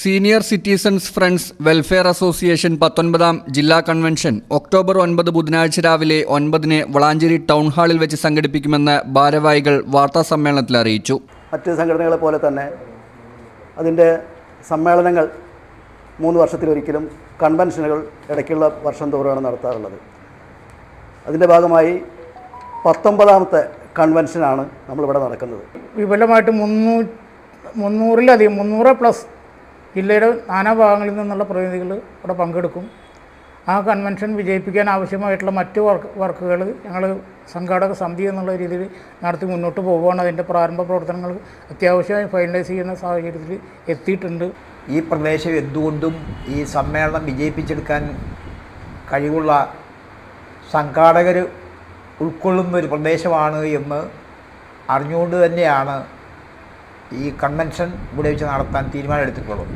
Senior citizens friends welfare association പത്തൊൻപതാം ജില്ലാ convention October ഒൻപത് ബുധനാഴ്ച രാവിലെ ഒൻപതിന് വളാഞ്ചേരി ടൗൺ ഹാളിൽ വെച്ച് സംഘടിപ്പിക്കുമെന്ന് ഭാരവാഹികൾ വാർത്താ സമ്മേളനത്തിൽ അറിയിച്ചു. മറ്റ് സംഘടനകളെ പോലെ തന്നെ അതിന്റെ സമ്മേളനങ്ങൾ മൂന്ന് വർഷത്തിലൊരിക്കലും കൺവെൻഷനുകൾ ഇടയ്ക്കുള്ള വർഷം തോറുമാണ് നടത്താറുള്ളത്. അതിന്റെ ഭാഗമായി പത്തൊമ്പതാമത്തെ കൺവെൻഷനാണ് നമ്മളിവിടെ നടക്കുന്നത്. വിപുലമായിട്ട് മുന്നൂ മുന്നൂറിലധികം മുന്നൂറ് പ്ലസ് ജില്ലയുടെ നാനാഭാഗങ്ങളിൽ നിന്നുള്ള പ്രതിനിധികൾ ഇവിടെ പങ്കെടുക്കും. ആ കൺവെൻഷൻ വിജയിപ്പിക്കാൻ ആവശ്യമായിട്ടുള്ള മറ്റ് വർക്ക് വർക്കുകൾ ഞങ്ങൾ സംഘാടക സമിതി എന്നുള്ള രീതിയിൽ നടത്തി മുന്നോട്ട് പോവുകയാണ്. അതിന്റെ പ്രാരംഭ പ്രവർത്തനങ്ങൾ അത്യാവശ്യമായി ഫൈനലൈസ് ചെയ്യുന്ന സാഹചര്യത്തിൽ എത്തിയിട്ടുണ്ട്. ഈ പ്രദേശം എന്തുകൊണ്ടും ഈ സമ്മേളനം വിജയിപ്പിച്ചെടുക്കാൻ കഴിവുള്ള സംഘാടകർ ഉൾക്കൊള്ളുന്ന ഒരു പ്രദേശമാണ് എന്ന് അറിഞ്ഞുകൊണ്ട് തന്നെയാണ് ഈ കൺവെൻഷൻ ഇവിടെ വെച്ച് നടത്താൻ തീരുമാനമെടുത്തിട്ടുള്ളത്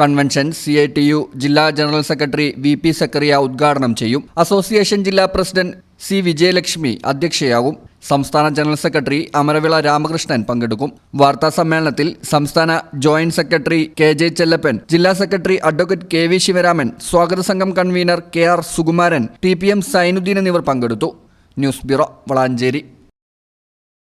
convention C I T U ജില്ലാ general secretary V P Zakariya ഉദ്ഘാടനം ചെയ്യും. അസോസിയേഷൻ ജില്ലാ പ്രസിഡന്റ് സി വിജയലക്ഷ്മി അധ്യക്ഷയാകും സംസ്ഥാന ജനറൽ സെക്രട്ടറി അമരവിള രാമകൃഷ്ണൻ പങ്കെടുക്കും. വാർത്താ സമ്മേളനത്തിൽ സംസ്ഥാന joint secretary K J Chellappan ജില്ലാ secretary advocate K V Sivaraman സ്വാഗത സംഘം convener K R Sukumaran T P M Sainudheen എന്നിവർ പങ്കെടുത്തു. News bureau Valanchery.